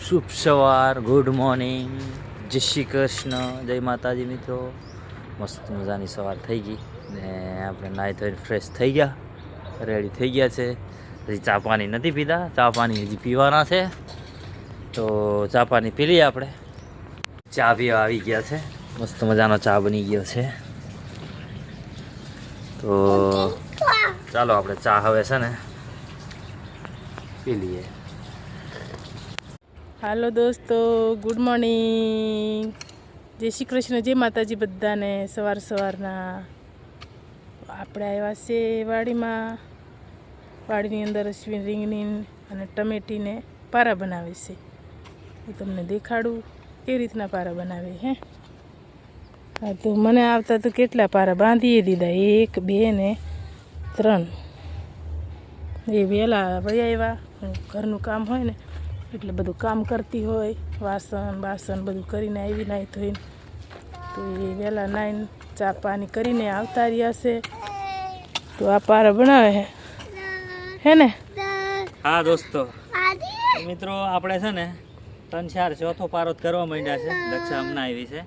શુભ સવાર good morning જય શ્રી કૃષ્ણ, જય માતાજી મિત્રો. મસ્ત મજાની સવાર થઈ ગઈ ને આપણે નાહી ધોઈને ફ્રેશ થઈ ગયા રેડી થઈ ગયા છે. હજી ચા પાણી નથી પીધા, ચા પાણી હજી પીવાના છે. તો ચા પાણી પી લઈએ આપણે. ચા પીવા આવી ગયા છે. મસ્ત મજાનો ચા બની ગયો છે. તો ચાલો આપણે ચા હવે છે ને પી લઈએ. હાલો દોસ્તો ગુડ મોર્નિંગ જય શ્રી કૃષ્ણ, જય માતાજી બધાને સવાર સવારના. આપણે આવ્યા છે વાડીમાં. વાડીની અંદર અશ્વિન રીંગણી અને ટમેટીને પારા બનાવે છે. એ તમને દેખાડું કેવી રીતના પારા બનાવે હે? હા, તો મને આવતા તો કેટલા પારા બાંધીએ દીધા? એક, બે ને ત્રણ. એ વહેલા વહી આવ્યા. ઘરનું કામ હોય ને એટલે બધું કામ કરતી હોય વાસણ બાસણ બધું કરીને આવી નાહી ધોઈને તો એ વહેલા નાહીને ચા પાણી કરીને આવતા રહ્યા છે. તો આ પારા બનાવે હે. હે ને? હા દોસ્તો. મિત્રો આપણે છે ને ત્રણ ચાર ચોથો પારો જ કરવા માંડ્યા છે. દક્ષા હમણાં આવી છે.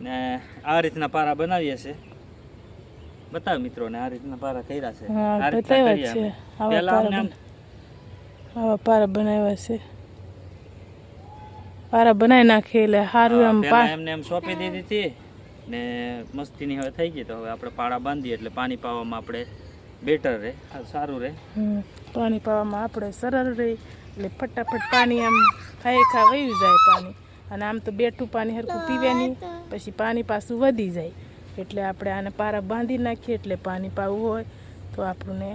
ને આ રીતના પારા બનાવીએ છે. બતાવ મિત્રોને આ રીતના પારા કર્યા છે. હા, આ રીતના કરીએ. પહેલા આવા પારા બનાવ્યા છે. પારા બનાવી નાખીએ એટલે સારું એમ એમને એમ સોંપી દીધી હતી ને મસ્તીની હવે થઈ ગઈ તો હવે આપણે પાડા બાંધીએ એટલે પાણી પાવામાં આપણે બેટર રહે સારું રહે. હમ, પાણી પાવામાં આપણે સરળ રહે એટલે ફટાફટ પાણી આમ ખાઈ ખા વયું જાય પાણી. અને આમ તો બેઠું પાણી હરખું પીવે નહીં પછી પાણી પાછું વધી જાય. એટલે આપણે આને પારા બાંધી નાખીએ એટલે પાણી પાવું હોય તો આપણને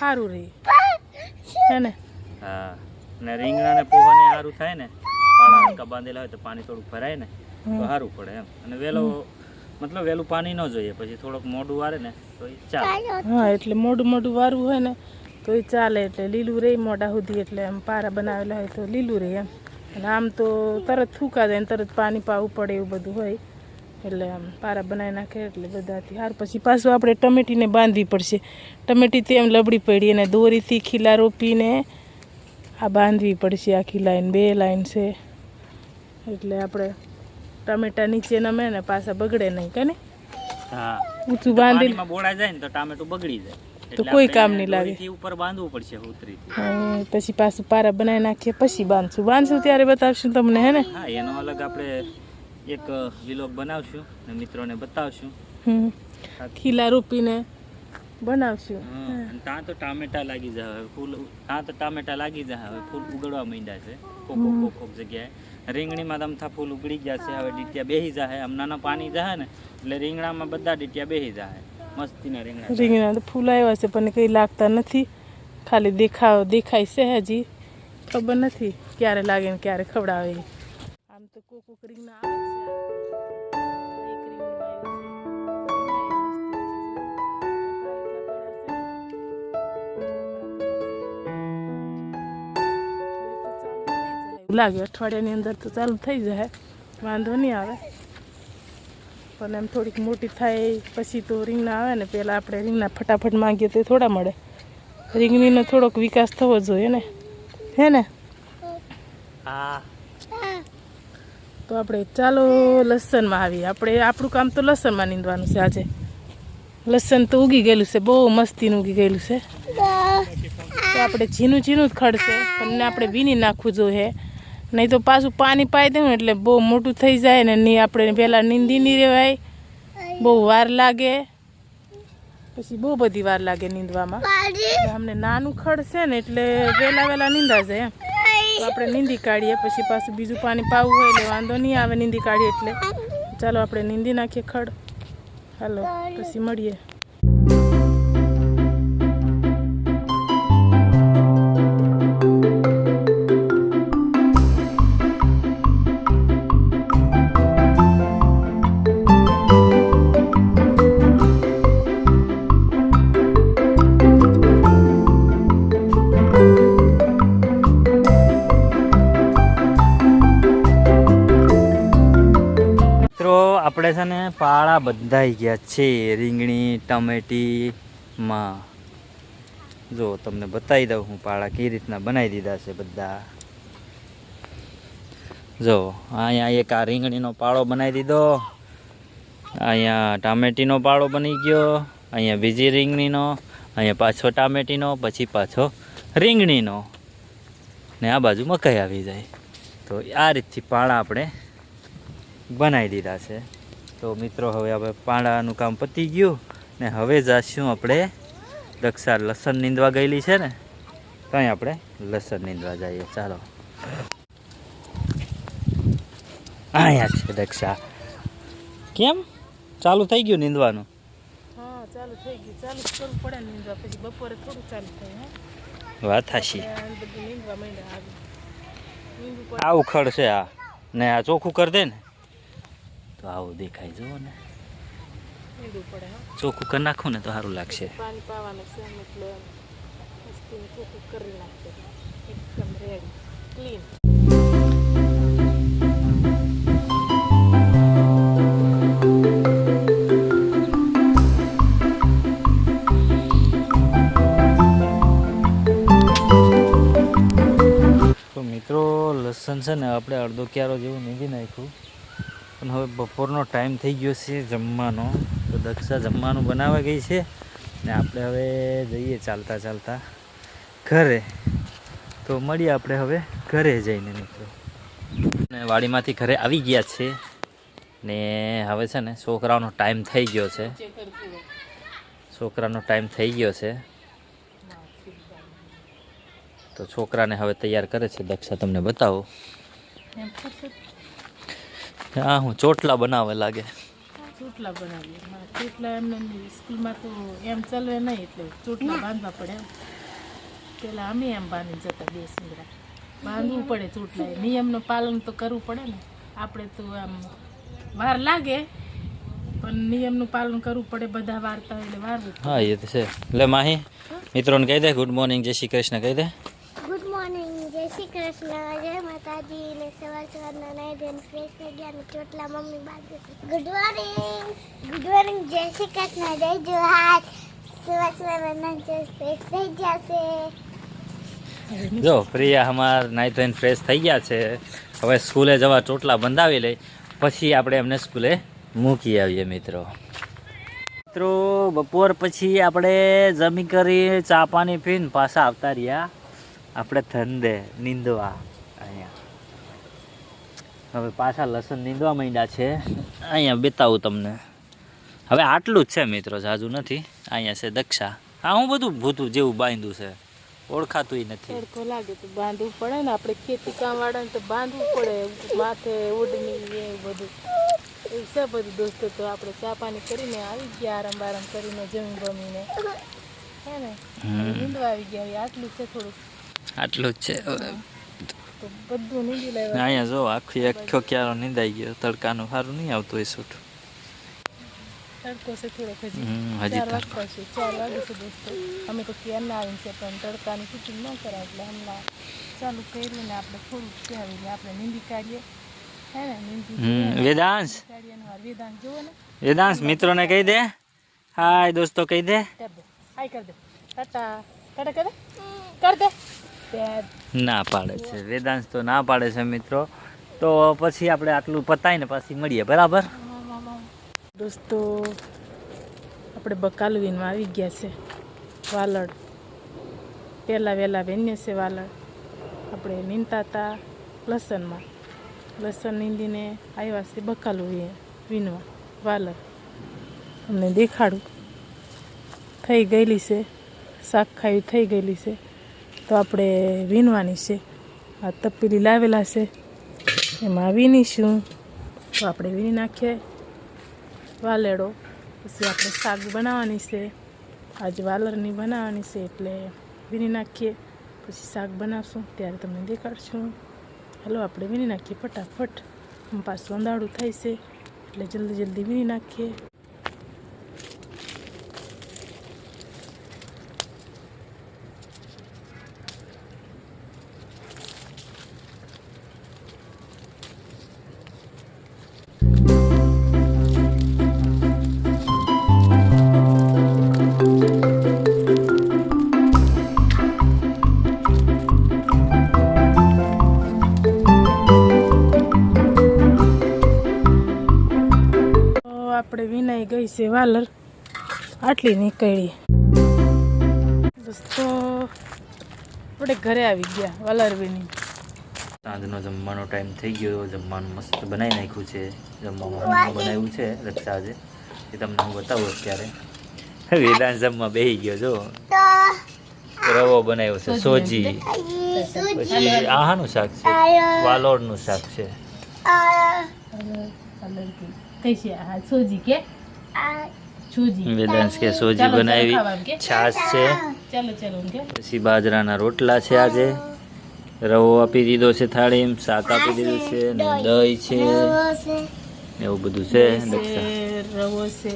સારું રહે. હે ને? હા ને રીંગણા ને પોવાને સારું થાય ને. પાડા હલકા બાંધેલા હોય તો પાણી થોડુંક ભરાય ને તો સારું પડે એમ. અને વહેલો મતલબ વહેલું પાણી ન જોઈએ પછી થોડુંક મોઢું વારે ને તો એ ચાલે. હા એટલે મોડું મોડું વારવું હોય ને તો એ ચાલે એટલે લીલું રહે મોઢા સુધી એટલે આમ પારા બનાવેલા હોય તો લીલું રહે એમ. અને આમ તો તરત ફૂકા જાય ને તરત પાણી પાવું પડે એવું બધું હોય. એટલે આમ પારા બનાવી નાખે એટલે બધાથી હાર. પછી પાછું આપણે ટમેટીને બાંધવી પડશે. ટમેટીથી એમ લબડી પડી અને દોરીથી ખીલા રોપીને આ બાંધવી પડશે આખી લાઈન બે લાઈન છે. એટલે આપણે ટામેટા નીચે નમે ને પાછા બગડે નહીં કે ને હા. ઊંચું બાંધી બોળા જાય ને તો ટામેટું બગડી જાય. તો કોઈ કામ નહીં લાગે. ઉપર બાંધવું પડશે ઉતરી પછી પાછું પારા બનાવી નાખીએ પછી બાંધશું. બાંધશું ત્યારે બતાવશું તમને હે ને? હા એનો અલગ આપણે એક વિલોગ બનાવશું ને મિત્રોને બતાવશું. હમ. ખીલા રોપીને બનાવશું. ત્યાં તો ટામેટા લાગી જાય ફૂલ ત્યાં તો ટામેટા લાગી જાય હવે. ફૂલ ઉગડવા માંડ્યા છે. કોક કોક કોક જગ્યાએ. રીંગણીમાં તમથા ફૂલ ઉગડી ગયા છે, હવે ડીટિયા બેહી જાય આમ નાના પાણી જાય ને, એટલે રીંગણામાં બધા ડીટિયા બેહી જાય મસ્તીના રીંગણા રીંગણા તો ફૂલ આવ્યા છે, પણ કંઈ લાગતા નથી. ખાલી દેખાવ, દેખાય છે હજી. ખબર નથી ક્યારે લાગે ને ક્યારે ખવડાવે. આમ તો કોક કોક રીંગણા આવે છે. લાગે અઠવાડિયાની અંદર તો ચાલુ થઈ જાય. વાંધો નહીં આવે. પણ એમ થોડીક મોટી થાય પછી તો રીંગણા આવે ને પહેલાં આપણે રીંગણા ફટાફટ માંગીએ તો થોડા મળે. રીંગણીનો થોડોક વિકાસ થવો જોઈએ ને. હે ને? હા. તો આપણે ચાલો લસણમાં આવીએ. આપણે આપણું કામ તો લસણમાં નીંદવાનું છે આજે. લસણ તો ઉગી ગયેલું છે બહુ મસ્તીનું ઉગી ગયેલું છે. તો આપણે ઝીનું ઝીનું જ ખડશે પણ આપણે વીણી નાખવું જોઈએ. નહીં તો પાછું પાણી પાઈ દઉં ને એટલે બહુ મોટું થઈ જાય ને નહીં આપણે પહેલાં નીંદી નહીં રહેવાય બહુ વાર લાગે. પછી બહુ બધી વાર લાગે નીંદવામાં. અમને નાનું ખડ છે ને એટલે વહેલા વહેલા નીંદા જાય એમ. તો આપણે નીંદી કાઢીએ પછી પાછું બીજું પાણી પાવું હોય એટલે વાંધો નહીં આવે નીંદી કાઢીએ એટલે. ચાલો આપણે નીંદી નાખીએ ખડ. હાલો પછી મળીએ. આપણે છે ને પાળા બધાઈ ગયા છે, રીંગણી ટમેટીમાં જો, તમને બતાવી દઉં હું પાળા કઈ રીતના બનાવી દીધા છે બધા. જો, અહીંયા એક આ રીંગણીનો પાળો બનાવી દીધો. અહીંયા ટામેટીનો પાળો બની ગયો, અહીંયા બીજી રીંગણીનો, અહીંયા પાછો ટામેટીનો, પછી પાછો રીંગણીનો. ને આ બાજુ મકાઈ આવી જાય. તો આ રીતથી પાળા આપણે બનાવી દીધા છે. તો મિત્રો હવે આપણે પાંડાનું કામ પતી ગયું ને હવે જાશું આપણે દક્ષા લસણ નીંદવા ગયેલી છે ને ત્યાં આપણે લસણ નીંદવા જઈએ. ચાલો. અહીંયા છે દક્ષા. કેમ? ચાલુ થઈ ગયું નીંદવાનું? હા ચાલુ થઈ ગયું. ચાલુ કરવું પડે નીંદવા. પછી બપોરે થોડું ચાલુ થાય વાત હાશી આ બધું નીંદવા માંડ્યા. આગળ નીંદવું પડે આવું ખડ છે આ. ને આ ચોખ્ખું કરી દે ને. તો આવું દેખાય જુઓ ને. ચોખ્ખું કરી નાખું ને તો સારું લાગશે. પાણી પાવાનું છે એટલે ચોખ્ખું કરી નાખે એકદમ રેડી ક્લીન તો મિત્રો લસણ છે ને આપણે અડધો ક્યારો જેવું નીંદી નાખ્યું. પણ હવે બપોરનો ટાઈમ થઈ ગયો છે જમવાનો. તો દક્ષા જમવાનું બનાવવા ગઈ છે ને આપણે હવે જઈએ ચાલતા ચાલતા ઘરે. તો મળીએ આપણે હવે ઘરે જઈને મિત્રો. ને વાડીમાંથી ઘરે આવી ગયા છે ને હવે છે ને છોકરાઓનો ટાઈમ થઈ ગયો છે. છોકરાનો ટાઈમ થઈ ગયો છે. તો છોકરાને હવે તૈયાર કરે છે. દક્ષા, તમને બતાવો. હા હું ચોટલા બનાવે લાગે. ચોટલા બનાવીએ. ચોટલા એમને સ્કૂલમાં તો એમ ચાલે નહીં એટલે ચોટલા બાંધવા પડે. પેલા અમે એમ બાંધીને જતા બે સિંગડા બાંધવું પડે ચોટલા નિયમનું પાલન તો કરવું પડે ને. આપણે તો આમ વાર લાગે પણ નિયમનું પાલન કરવું પડે બધા વાર્તા એટલે વાર હા એ તો છે. એટલે માહી મિત્રોને કહી દે ગુડ મોર્નિંગ જય શ્રી કૃષ્ણ કહી દે ગુડ મોર્નિંગ જય શ્રી કૃષ્ણ જય માતાજી ને સવાર સવારના નાઈ ધોઈને ફ્રેશ થઈ ગયા ને ચોટલા મમ્મી બાજુ good morning good morning Jai Shri Krishna જય જોહાર. સવાર સવારના નાઈ ફ્રેશ થઈ ગયા છે. જો પ્રિયા અમાર નાઈ ધોઈને ફ્રેશ થઈ ગયા છે. હવે સ્કૂલે જવા ચોટલા બંધાવી લઈ પછી આપણે એમને સ્કૂલે મૂકી આવીએ મિત્રો. મિત્રો બપોર પછી આપણે જમી કરી ચા પાણી પીને પાછા આવતા રહ્યા. આપણે ધંધે નીંદવા અહીંયા. હવે પાછા લસણ નીંદવા માંડ્યા છે. અહીંયા બતાવું તમને. હવે આટલું જ છે મિત્રો જાજુ નથી. અહીંયા છે દક્ષા. આ હું બધું ભૂતું જેવું બાંધ્યું છે. ઓળખાતું નથી. તડકો લાગે તો બાંધવું પડે ને આપણે ખેતી કામ વાળાને તો બાંધવું પડે માથે ઓઢણી એવું બધું. એવું છે બધું દોસ્તો તો આપણે ચા પાણી કરીને આવી ગયા આરામ બારામ કરીને જમી બમીને. હે ને. નીંદવા આવી ગયા આટલું છે થોડુંક. આટલું જ છે. અહીંયા જો આખી આખો ક્યારો નીંદાઈ ગયો. તડકાનું સારું નહીં આવતું એ છૂટું. તડકો છે થોડોક હજી. હમ, હજી ચાર તડકો. છે. ચાર વાગે છે દોસ્તો. અમે તો ક્યારના આવીને છે પણ તડકાની કુટુંબ ન કરાય. એટલે હમણાં ચાલુ કર્યું આપણે થોડુંક છે આપણે નીંદી કાઢીએ. હે ને નીંદી હમ વેદાંશ? મિત્રો ને વેદાંશ મિત્રોને કહી દે. હાય દોસ્તો કહી દે. હાય કર દે. ટાટા. ટાટા કર દે. કર દે. ના પાડે છે. વેદાંશ તો ના પાડે છે મિત્રો. તો પછી આપણે આટલું પતાય ને પછી મળીએ, બરાબર? દોસ્તો, આપણે બકાલવીનમાં આવી ગયા છે. વાલડ. પહેલાં વહેલા વેન્ય છે વાલડ. આપણે નીંદતા હતા લસણમાં. લસણ નીંદીને આવ્યા છે બકાલું વી- વીણવા. વાલડ. અમને દેખાડું. થઈ ગયેલી છે. શાક ખાવી થઈ ગયેલી છે. તો આપણે વીણવાની છે. આ તપેલી લાવેલા છે. એમાં વીણીશું. તો આપણે વીણી નાખીએ. વાલેડો. પછી આપણે શાક બનાવવાની છે. આજે વાલરની બનાવવાની છે એટલે વીણી નાખીએ. પછી શાક બનાવશું. ત્યારે તમને દેખાડશું. હલો, આપણે વીણી નાખીએ ફટાફટ. પાછું અંધારું થાય છે. એટલે જલ્દી જલ્દી વીણી નાખીએ. આપણે વિનાઈ ગઈ છે વાલર. આટલી નીકળી. દોસ્તો આપણે ઘરે આવી ગયા વાલર વિની. સાંજનો જમવાનો ટાઈમ થઈ ગયો જમવાનું મસ્ત બનાવી નાખ્યું છે. જમવામાં બનાવ્યું છે રક્ષા આજે. એ તમને હું બતાવું અત્યારે. વેદાંત જમવા બેસી ગયો જો. રવો બનાવ્યો છે સોજી. પછી આહાનું શાક છે વાલોડનું શાક છે. કઈ સોજી કે? સોજી. વેદાંશ કે સોજી ચાલો, ચાલો, બનાવી? છાશ છે. ચાલો ચાલો પછી બાજરાના રોટલા છે આજે. રવો આપી દીધો છે થાળી શાક આપી દીધું છે ને દહીં. છે. એવું બધું છે રવો છે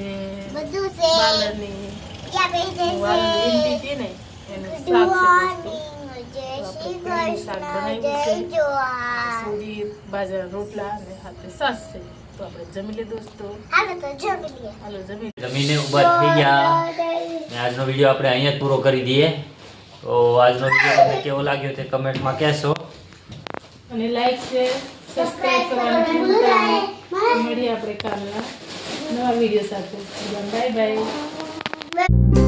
બધું છે. બાજરાના રોટલા અને સાથે સાસ છે. તો આપણે જમી લે દોસ્તો હાલો તો જમી લઈએ. હાલો જમી જમીને ઊભા થઈ ગયા. ને આજનો વીડિયો આપણે અહીંયા જ પૂરો કરી દઈએ. તો આજનો વીડિયો તમને કેવો લાગ્યો તે કમેન્ટમાં કહેશો. અને લાઈક છે સબસ્ક્રાઇબ કરવાનું ભૂલતા નહીં. મળીએ આપણે કાલના નવા વિડિયો સાથે. Bye bye.